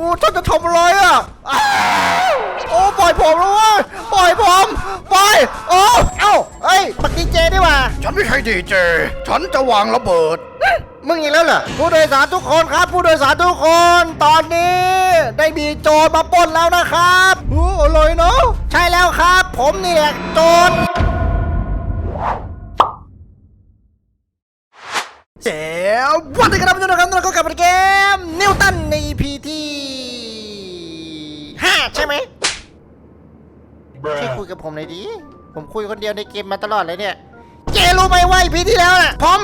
อ้ท่านจะทำอะไรอะอ้าวโอ้ปล่อยผมแล้วเว้ยปล่อยผมปล่อยโอ้เอ้าเอ้ยบักดีเจดีกว่าฉันไม่ใช่ดีเจ ฉันจะวางระเบิด มึงอีกแล้วเหรอผู้โดยสารทุกคนครับ ผู้โดยสารทุกคน ตอนนี้ ได้มีโจรมาปล้นแล้วนะครับโอ้อร่อยเนาะใช่แล้วครับ ผมนี่แหละโจรเจ๋ววันนี้ครับทุกท่านครับเราก็กลับมาเกมนิวตันใน EP ที่ ห้าใช่ไหมช่วยคุยกับผมหน่อยดิ ผมคุยคนเดียวในเกมมาตลอดเลยเนี่ย เจรู้ไหมว่าพีที่แล้วน่ะ ผม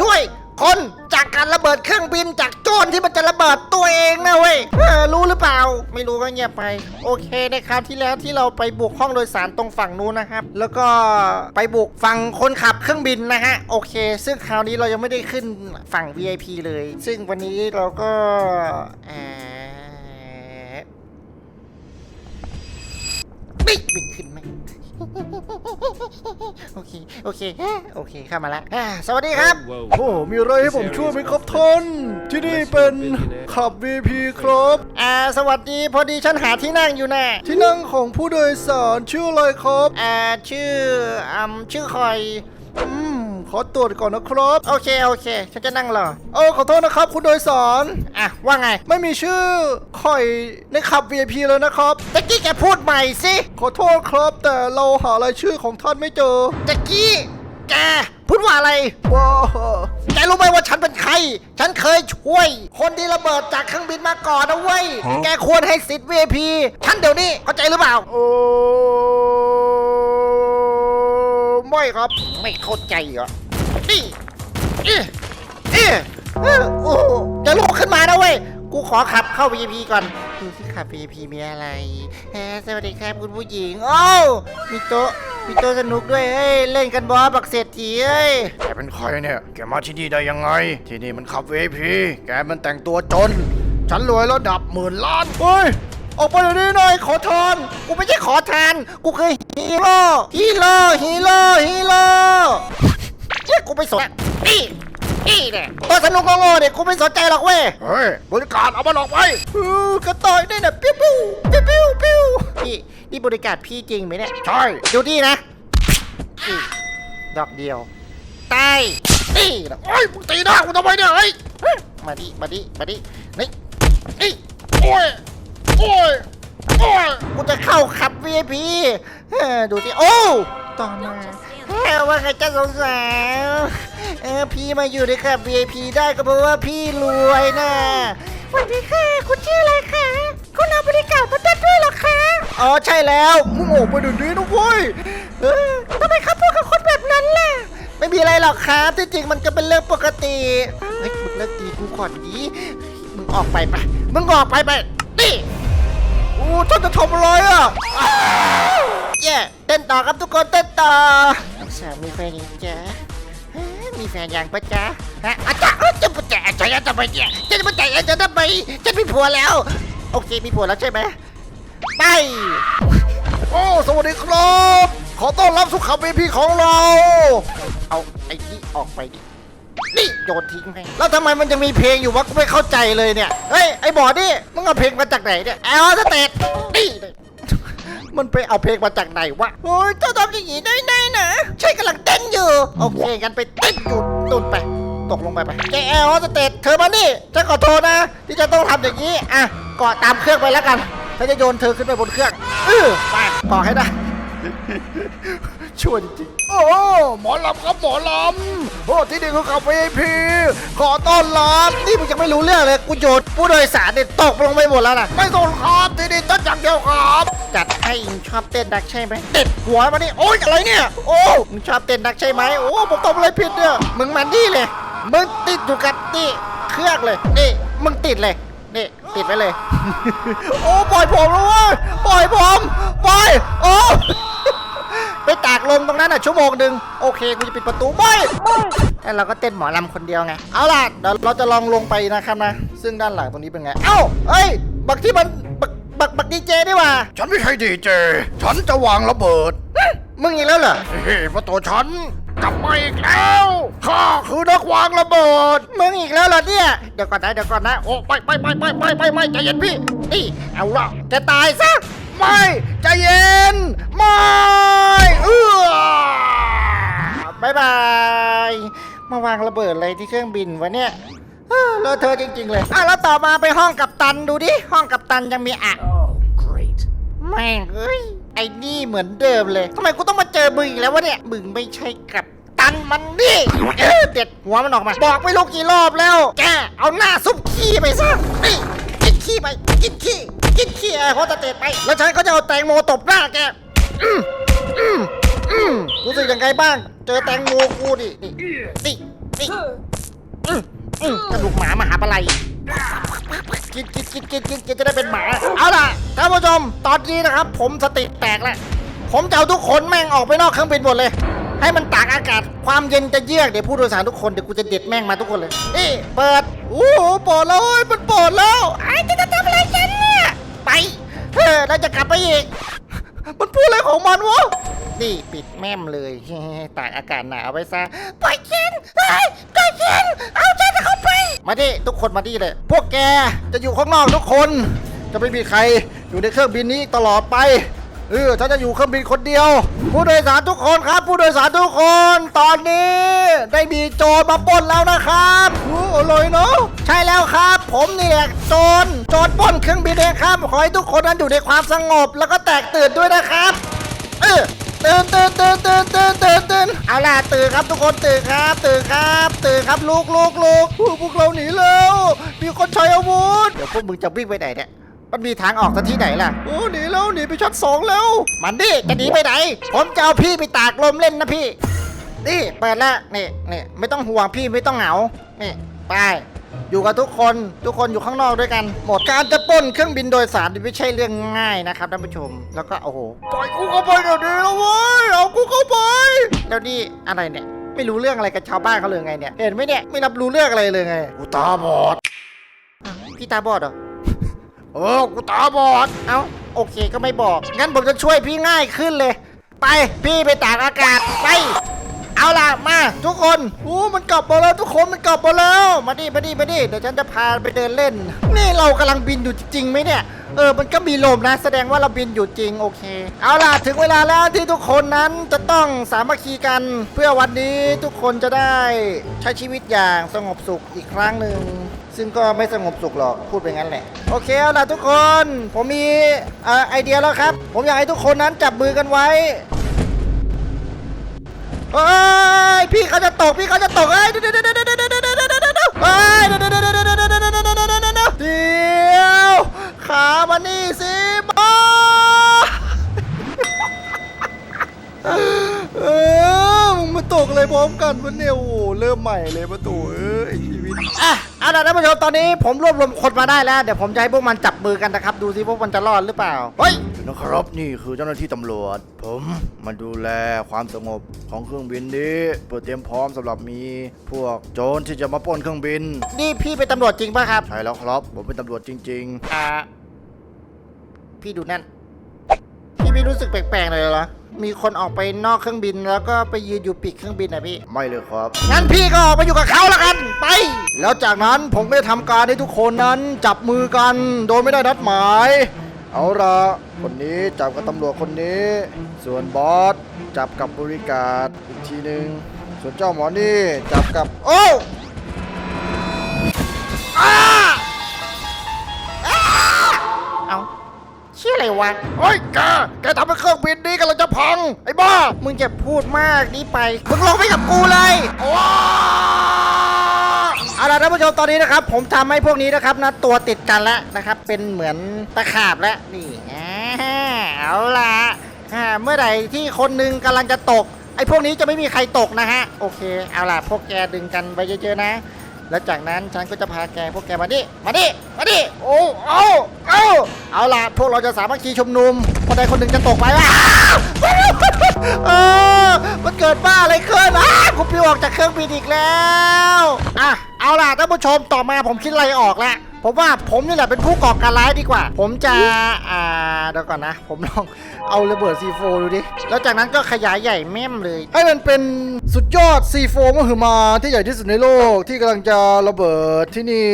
ช่วยคนจากการระเบิดเครื่องบินจากโจรที่มันจะระเบิดตัวเองนะเว้ยเออรู้หรือเปล่า ไม่รู้ก็เงียบไป โอเคในคราวที่แล้วที่เราไปบุกห้องโดยสารตรงฝั่งนู้นนะครับ แล้วก็ไปบุกฝั่งคนขับเครื่องบินนะฮะโอเค ซึ่งคราวนี้เรายังไม่ได้ขึ้นฝั่ง VIP เลย ซึ่งวันนี้เราก็เอ่อ ไม่ไม่ขึ้นไหมโอเค โอเค โอเค เข้ามาแล้วอ่าสวัสดีครับ โอ้มีอะไรให้ผมช่วยไหมครับท่านที่นี่เป็นขับ VP ครับอ่าสวัสดีพอดีฉันหาที่นั่งอยู่น่ะที่นั่งของผู้โดยสารชื่ออะไรครับอ่าชื่ออืมชื่อคอย อืม ขอตรวจก่อนนะครับ โอเคโอเค ฉันจะนั่งรอเออขอโทษนะครับ คุณโดยสารอะว่าไง ไม่มีชื่อข่อยในขับ VIP เลยนะครับตะกี้แกพูดใหม่สิขอโทษครับแต่เราหารายชื่อของท่านไม่เจอตะกี้แกพูดว่าอะไรว้าแกรู้ไหมว่าฉันเป็นใคร ฉันเคยช่วย คนที่ระเบิดจากเครื่องบินมาก่อนนะเว้ย แกควรให้สิทธิ์ VIP ฉันเดี๋ยวนี้เข้าใจหรือเปล่า โอ้ ไม่ครับ ไม่เข้าใจเหรอนี่เอ๊ะเอ๊ะเอ๊ะโอ้โหจะลุกขึ้นมานะเว้ย กูขอขับเข้า VIP ก่อน ดูที่ขับ VIP มีอะไรแฮะสวัสดีครับคุณผู้หญิง โอ้วมีโต๊ะ มีโต๊ะสนุกด้วย เฮ้ย เล่นกันบอสบักเศรษฐีเอ้ย แกเป็นใครเนี่ย แกมาที่นี่ได้ยังไง ที่นี่มันขับ VIP แกมันแต่งตัวจน ฉันรวยระดับหมื่นล้าน เฮ้ย ออกไปเดี๋ยวนี้หน่อย ขอทาน กูไม่ใช่ขอทาน กูคือ ฮีโร่ฮีโร่ฮีโร่ฮีโร่เฮ้ยกูไม่สนนี่นี่เนี่ยตัวสนุกโง่ๆเนี่ยกูไม่สนใจหรอกเว้ยเฮ้ยบริการเอามันออกไปอือกระต่ายเนี่ยนะปิ้วปิ้วปิ้วปิ้วปิ้วพี่นี่บริการพี่จริงไหมเนี่ยใช่ดูดีนะนี่ดอกเดียวตายนี่นะเฮ้ยมึงตีหน้ากูทำไมเนี่ยเฮ้ยมาดิมาดิมาดินี่นี่โอ้ยโอ้ย โอ้ยกูจะเข้าขับ VIP เออดูสิโอ้ต่อมาเฮ้ยว่าไงจ้าสงสาวเออพี่มาอยู่ในขับ VIP ได้ก็เพราะว่าพี่รวยนะสวัสดีค่ะ คุณชื่ออะไรคะ คุณเอาบริการมาได้ด้วยเหรอคะ อ๋อใช่แล้วมึงออกไปเดี๋ยวนี้นะเว้ยเออทำไมเขาพูดกับคนแบบนั้นล่ะ ไม่มีอะไรหรอกครับที่จริงมันก็เป็นเรื่องปกติเฮ้ยมึงเลิกตีกูก่อนดีมึงออกไปไปมึงออกไปไปนี่โอ้ท่านจะทำอะไรอะเย่เต้นต่อครับทุกคนเต้นต่อน้องสาวมีแฟนยังจ๊ะฮะมีแฟนยังปะจ๊ะฮะอาจารย์อาจารย์ปะจ๊ะอาจารย์ทำไมเนี่ยจะมาใจอาจารย์ทำไมฉันมีผัวแล้ว โอเคมีผัวแล้วใช่ไหมไปโอ้สวัสดีครับ ขอต้อนรับสุขับ VIP ของเรา เอาไอ้นี่ออกไปดิ นี่โยนทิ้งให้แล้วทำไมมันยังมีเพลงอยู่วะกูไม่เข้าใจเลยเนี่ย เฮ้ยไอ้บอดี้มึงเอาเพลงมาจากไหนเนี่ยแอลสเตตนี่มันไปเอาเพลงมาจากไหนวะเฮ้ยเจ้าทำอย่างนี้ได้ไงนะใช่กำลังเต้นอยู่ โอเคกันไปเต้นอยู่ตุนไป ตกลงไปไปแกแอลสเตตเธอมานี่ฉันขอโทษนะ ที่จะต้องทำอย่างนี้ อะกาะตามเครื่องไปแล้วกันฉันจะโยนเธอขึ้นไปบนเครื่องเออไปเกให้ได้ ช่วยจริงๆโอ้ หมอลำครับหมอลำโอ้ที่นี่คือขับ VIP ขอต้อนรับนี่มึงยังไม่รู้เรื่องเลยกูโยนผู้โดยสารเนี่ยตกลงไปหมดแล้วนะไม่ต้องครับที่นี่ตั้งอย่างเดียวครับจัดให้มึงชอบเต้นดักใช่ไหมเด็ดหัวมานี่โอ๊ยอะไรเนี่ย โอ้มึงชอบเต้นดักใช่ไหมโอ้ผมทำอะไรผิดเนี่ยมึงมันนี่เลยมึงติดอยู่กับนี่เครื่องเลยนี่มึงติดเลย นี่ติดไว้เลย โอ้ปล่อยผมแล้วเว้ยปล่อยผมปล่อยโอ้ไปตากลมตรงนั้นอะชั่วโมงหนึ่งโอเคกูจะปิดประตูไม่แล้วเราก็เต้นหมอลำคนเดียวไงเอาล่ะเดี๋ยวเราจะลองลงไปนะครับนะ ซึ่งด้านหลังตรงนี้เป็นไง เอ้าเอ้ยบักที่มันบักบักบักดีเจนี่หว่า ฉันไม่ใช่ดีเจ ฉันจะวางระเบิด มึงอีกแล้วเหรอเฮ้ยเพราะตัวฉันกลับมาอีกแล้วข้า คือนักวางระเบิดมึงอีกแล้วเหรอเนี่ย เดี๋ยวก่อนนะเดี๋ยวก่อนนะ โอ้ไปไปไปไปไปไปไปใจเย็นพี่นี่เอาละแกตายซะไม่ใจเย็นไม่เออบายบายมาวางระเบิดอะไรที่เครื่องบินวะเนี่ยเออเลอะเธอะจริง ๆ เลยอะแล้วต่อมาไปห้องกับตันดูดิ ห้องกับตันยังมีอะ Oh, great. แม่งเอ้ยไอ้นี่เหมือนเดิมเลยทำไมกูต้องมาเจอมึงอีกแล้ววะเนี่ย มึงไม่ใช่กับ ตันมันดิเออเด็ดหัวมันออกมา บอกไม่รู้กี่รอบแล้ว แกเอาหน้าซุปขี้ไปซะนี่กินขี้ไป กินขี้กินขี้ไอ้โฮสเตสไป แล้วฉันก็จะเอาแตงโมตบหน้าแกอืมอืมอืมรู้สึกยังไงบ้าง เจอแตงโมกูดินี่นี่นี่อืมอืมกระดูกหมามาหาปลาไหลกินกินกินกินกินกินจะได้เป็นหมา เอาล่ะท่านผู้ชมตอนนี้นะครับ ผมสติแตกแล้วผมจะเอาทุกคนแม่งออกไปนอกเครื่องบินหมดเลย ให้มันตากอากาศความเย็นจะเยือกเดี๋ยวผู้โดยสารทุกคนเดี๋ยวกูจะเด็ดแม่งมาทุกคนเลยนี่เปิดโอ้โหปิดแล้วเว้ยมันปิดแล้วไอ้จะทำอะไรกันเนี่ยไปเออแล้วจะกลับไปอีกมันพูดอะไรของมันวะนี่ปิดแม่มเลยตากอากาศหนาวไปซะปล่อยฉันเฮ้ยปล่อยฉันเอาฉันเข้าไป มาดิทุกคนมาดิเลย พวกแกจะอยู่ข้างนอกทุกคน จะไม่มีใครอยู่ในเครื่องบินนี้ตลอดไป เออฉันจะอยู่เครื่องบินคนเดียว ผู้โดยสารทุกคนครับ ผู้โดยสารทุกคน ตอนนี้ได้มีโจรมาปล้นแล้วนะครับโอ้อร่อยเนาะใช่แล้วครับ ผมเนี่ยโจรโจรปล้นเครื่องบินเองครับขอให้ทุกคนนั้นอยู่ในความสงบ แล้วก็แตกตื่นด้วยนะครับ เออตื่นตื่นตื่นตื่นตื่นตื่นตื่นเอาล่ะตื่นครับทุกคนตื่นครับตื่นครับตื่นครับลุกลุกลุกพวกเราหนีแล้วมีคนใช้อาวุธเดี๋ยวพวกมึงจะวิ่งไปไหนเนี่ย มันมีทางออกซะที่ไหนล่ะ โอ้หนีแล้วหนีไปชั้นสองแล้ว มันดิจะหนีไปไหน ผมจะเอาพี่ไปตากลมเล่นนะพี่ นี่เปิดแล้วนี่นี่ไม่ต้องห่วงพี่ไม่ต้องเหงา นี่ไป อยู่กับทุกคนทุกคนอยู่ข้างนอกด้วยกัน หมดการจะปล้นเครื่องบินโดยสารนี่ไม่ใช่เรื่องง่ายนะครับท่านผู้ชม แล้วก็โอ้โหปล่อยกูเข้าไปเดี๋ยวนี้แล้วเว้ยเอากูเข้าไปแล้วนี่อะไรเนี่ยไม่รู้เรื่องอะไรกับชาวบ้านเขาเลยไงเนี่ยเห็นไหมเนี่ยไม่รับรู้เรื่องอะไรเลยไงกูตาบอดอ้าวพี่ตาบอดเหรอเออกูตาบอด เอ้า โอเคก็ไม่บอก งั้นผมจะช่วยพี่ง่ายขึ้นเลย ไป พี่ไปตากอากาศ ไป เอาล่ะ มา ทุกคนโอ้มันกลับมาแล้วทุกคน มันกลับมาแล้ว มาดิ มาดิ มาดิ เดี๋ยวฉันจะพาไปเดินเล่น นี่เรากำลังบินอยู่จริงๆไหมเนี่ย เออ มันก็มีลมนะ แสดงว่าเราบินอยู่จริง โอเค เอาล่ะ ถึงเวลาแล้วที่ทุกคนนั้นจะต้องสามัคคีกัน เพื่อวันนี้ทุกคนจะได้ใช้ชีวิตอย่างสงบสุขอีกครั้งหนึ่ง ซึ่งก็ไม่สงบสุขหรอกพูดไปงั้นแหละ โอเคเอาล่ะทุกคน ผมมีอไอเดียแล้วครับ ผมอยากให้ทุกคนนั้นจับมือกันไว้เฮ้ยพี่เขาจะตกพี่เขาจะตกเฮ้ยเดี๋ยวเดี๋ยวเดี๋ยวเดี๋ยวเดี๋ยวเดี๋ยวเดี๋ยวเดี๋ยวเดี๋ยวเฮ้ยเดี๋ยวเดี๋ยวเดี๋ยวเดี๋ยวเดี๋ยวเดี๋ยวเดี๋ยวเดี๋ยวเดี๋ยวเดี๋ยวขามานี่สิมาเออมึงมา ตกเลยพร้อมกันวันเนี่ยโอ้โหเริ่มใหม่เลยประตูเอ้ยชีวิต อะเอาล่ะท่านผู้ชมตอนนี้ผมรวบรวมคนมาได้แล้ว เดี๋ยวผมจะให้พวกมันจับมือกันนะครับ ดูสิพวกมันจะรอดหรือเปล่า เฮ้ย นะครับนี่คือเจ้าหน้าที่ตำรวจ ผมมาดูแลความสงบของเครื่องบินนี้เพื่อเตรียมพร้อมสำหรับมีพวกโจรที่จะมาปล้นเครื่องบิน นี่พี่เป็นตำรวจจริงป่ะครับ ใช่แล้วครับผมเป็นตำรวจจริง อ่า พี่ดูนั่น พี่ไม่รู้สึกแปลกๆเลยเหรอ มีคนออกไปนอกเครื่องบิน แล้วก็ไปยืนอยู่ปีกเครื่องบินนะพี่ๆไม่เลยครับ งั้นพี่ก็ออกไปอยู่กับเขาแล้วกันไป แล้วจากนั้นผมได้ทำการให้ทุกคนนั้นจับมือกัน โดยไม่ได้นัดหมาย เอาละคนนี้จับกับตำรวจคนนี้ ส่วนบอสจับกับบริการอีกทีหนึ่งส่วนเจ้าหมอนี่จับกับโอ้อ้าอ้า ออะไรวะเฮ้ยแกแกทำให้เครื่องบินนี้กำลังจะพัง ไอ้บ้า มึงจะพูดมากนี้ไปมึงลงไปกับกูเลยว้าเอาล่ะท่านผู้ชมตอนนี้นะครับ ผมทำให้พวกนี้นะครับนะตัวติดกันแล้วนะครับ เป็นเหมือนตะขาบแล้วนี่อ่าเอาล่ะอ่าเมื่อไหร่ที่คนหนึ่งกำลังจะตก ไอ้พวกนี้จะไม่มีใครตกนะฮะ โอเค เอาล่ะ พวกแกดึงกันไปเยอะๆนะ แล้วจากนั้นฉันก็จะพาแกพวกแกมาดิมาดิมาดิโอ้เอาเอาเอาล่ะพวกเราจะสามัคคีชุมนุมคนใดคนหนึ่งจะตกไปว่าเออมันเกิดบ้าอะไรขึ้นอ้าผมปลิวออกจากเครื่องบินอีกแล้วอะเอาล่ะท่านผู้ชมต่อมาผมคิดอะไรออกแล้ว ผมว่าผมนี่แหละเป็นผู้ก่อการร้ายดีกว่า ผมจะอ่าเดี๋ยวก่อนนะ ผมลองเอาระเบิด C4 ดูดิ แล้วจากนั้นก็ขยายใหญ่แม่มเลย ให้มันเป็นสุดยอด C4 มหึมาที่ใหญ่ที่สุดในโลกที่กำลังจะระเบิดที่นี่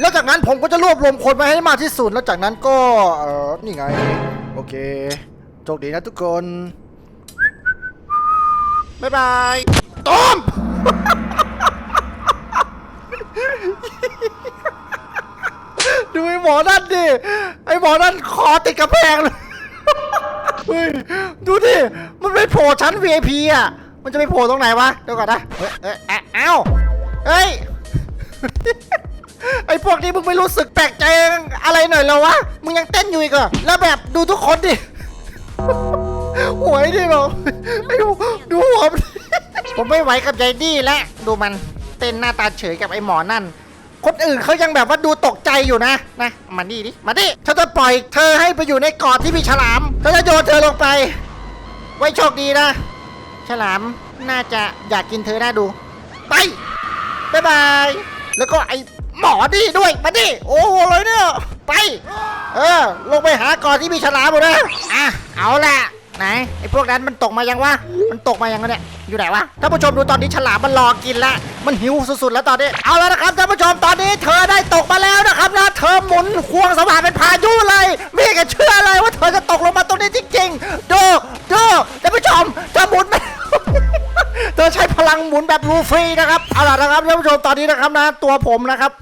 แล้วจากนั้นผมก็จะรวบรวมคนมาให้มากที่สุด แล้วจากนั้นก็เออนี่ไง โอเคโชคดีนะทุกคน บ๊ายบายต้ม หมอนั่นดิไอ้หมอนั่นคอติดกระแพงเลยเฮ้ยดูดิมันไปโผล่ชั้น VIP อะมันจะไปโผล่ตรงไหนวะเดี๋ยวก่อนนะเฮ้ยเอ้ยอะเอ้าเฮ้ยไอ้พวกนี้มึงไม่รู้สึกแปลกใจอะไรหน่อยเหรอวะมึงยังเต้นอยู่อีกเหรอแล้วแบบดูทุกคนดิหวยดิบอกไอ้ดูดูหัวมันผมไม่ไหวกับยายดี้และดูมันเต้นหน้าตาเฉยกับไอ้หมอนั่น คนอื่นเขายังแบบว่าดูตกใจอยู่นะนะมาดิดิมาดิฉันจะปล่อยเธอให้ไปอยู่ในกาะที่มีฉลามฉันจะโยนเธอลงไป ไว้โชคดีนะ ฉลามน่าจะอยากกินเธอน่าดู ไปบ๊ายบาย แล้วก็ไอ้หมอดีด้วยมาดิโอ้โหเลยเนี่ยไป เออ ลงไปหากอนที่มีฉลามหมดนะอะเอาละ ไหนไอ้พวกนั้นมันตกมายังวะ มันตกมายังวะเนี่ย อยู่ไหนวะ ท่านผู้ชมดูตอนนี้ฉลามมันรอกินละ มันหิวสุดๆแล้วตอนนี้ เอาแล้วนะครับท่านผู้ชมตอนนี้เธอได้ตกมาแล้วนะครับนะ เธอหมุนควงสว่านเป็นพายุเลยไม่กจะเชื่อเลยว่าเธอจะตกลงมาตรงนี้จริงๆดูดูท่านผู้ชมเธอหมุนเธอใช้พลังหมุนแบบรูฟรีนะครับ เอาล่ะนะครับท่านผู้ชมตอนนี้นะครับนะตัวผมนะครับ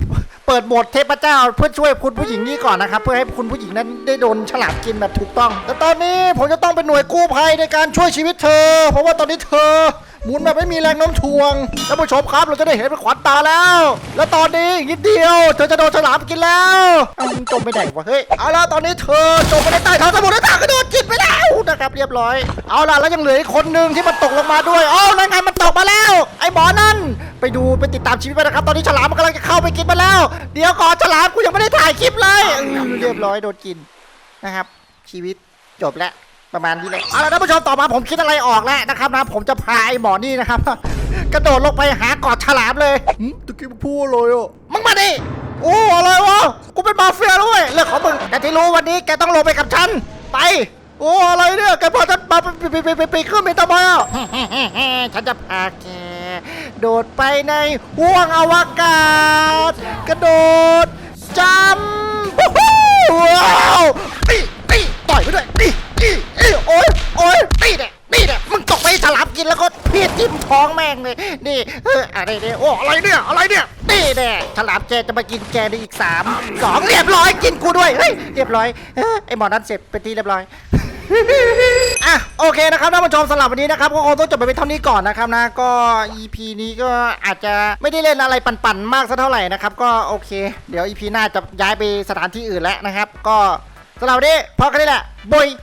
เปิดโหมดเทพเจ้าเพื่อช่วยคุณผู้หญิงนี้ก่อนนะครับ เพื่อให้คุณผู้หญิงนั้นได้โดนฉลามกินแบบถูกต้อง แต่ตอนนี้ผมจะต้องเป็นหน่วยกู้ภัยในการช่วยชีวิตเธอ เพราะว่าตอนนี้เธอ หมุนแบบไม่มีแรงโน้มถ่วงท่านผู้ชมครับเราจะได้เห็นเป็นขวัญตาแล้ว แล้วตอนนี้อีกนิดเดียว เธอจะโดนฉลามกินแล้วจมไปไหนวะเฮ้ยเอาละตอนนี้เธอจมไปในใต้ท้องสมุทรแล้วเธอก็โดนกินไปแล้วนะครับเรียบร้อย เอาละแล้วยังเหลืออีกคนหนึ่งที่มันตกลงมาด้วยอ้านั่นไงมันตกมาแล้ว ไอ้หมอนั่นไปดูไปติดตามชีวิตไปนะครับ ตอนนี้ฉลามมันกำลังจะเข้าไปกินมาแล้ว เดี๋ยวก่อนฉลามกูยังไม่ได้ถ่ายคลิปเลยเรียบร้อยโดนกินนะครับ ชีวิตจบแล้ว ประมาณนี้เลยเอาละท่านผู้ชมต่อมาผมคิดอะไรออกแล้วนะครับนะผมจะพาไอ้หมอนี่นะครับ กระโดดลงไปหากอดฉลามเลยหึตะกี้มึงพูดเลยอะมึงมาดิโอ้อะไรวะกูเป็นมาเฟียแล้วเว้ยเรื่องของมึงแต่ที่รู้วันนี้แกต้องลงไปกับฉันไปโอ้อะไรเนี่ยแกพาฉันมาไปไปไปไปไปเครื่องบินทำไมอะฉันจะพาแกโดดไปในห่วงอวกาศ กระโดดจำวู้ฮู้ว้าวตีตีต่อยไปด้วยตี ตีตีโอ้ยโอ้ยตีเนี่ยตีเนี่ยมึงตกไปฉลามกินแล้วก็เพี้ยจิ้มท้องแม่งเลยนี่เอออะไรเนี่ยโอ้อะไรเนี่ยอะไรเนี่ยตีเนี่ยฉลามแกจะมากินแกในอีกสามสองเรียบร้อยกินกูด้วยเฮ้ยเรียบร้อยเอ้อไอหมอนั้นเสร็จเป็นที่เรียบร้อย อะโอเคนะครับท่านผู้ชมสำหรับวันนี้นะครับก็คงต้องจบไปเป็นเท่านี้ก่อนนะครับนะก็ EP นี้ก็อาจจะไม่ได้เล่นอะไรปั่นๆมากสักเท่าไหร่นะครับก็โอเค เดี๋ยว EP หน้าจะย้ายไปสถานที่อื่นแล้วนะครับ ก็สำหรับวันนี้พอกันนี้แหละบอย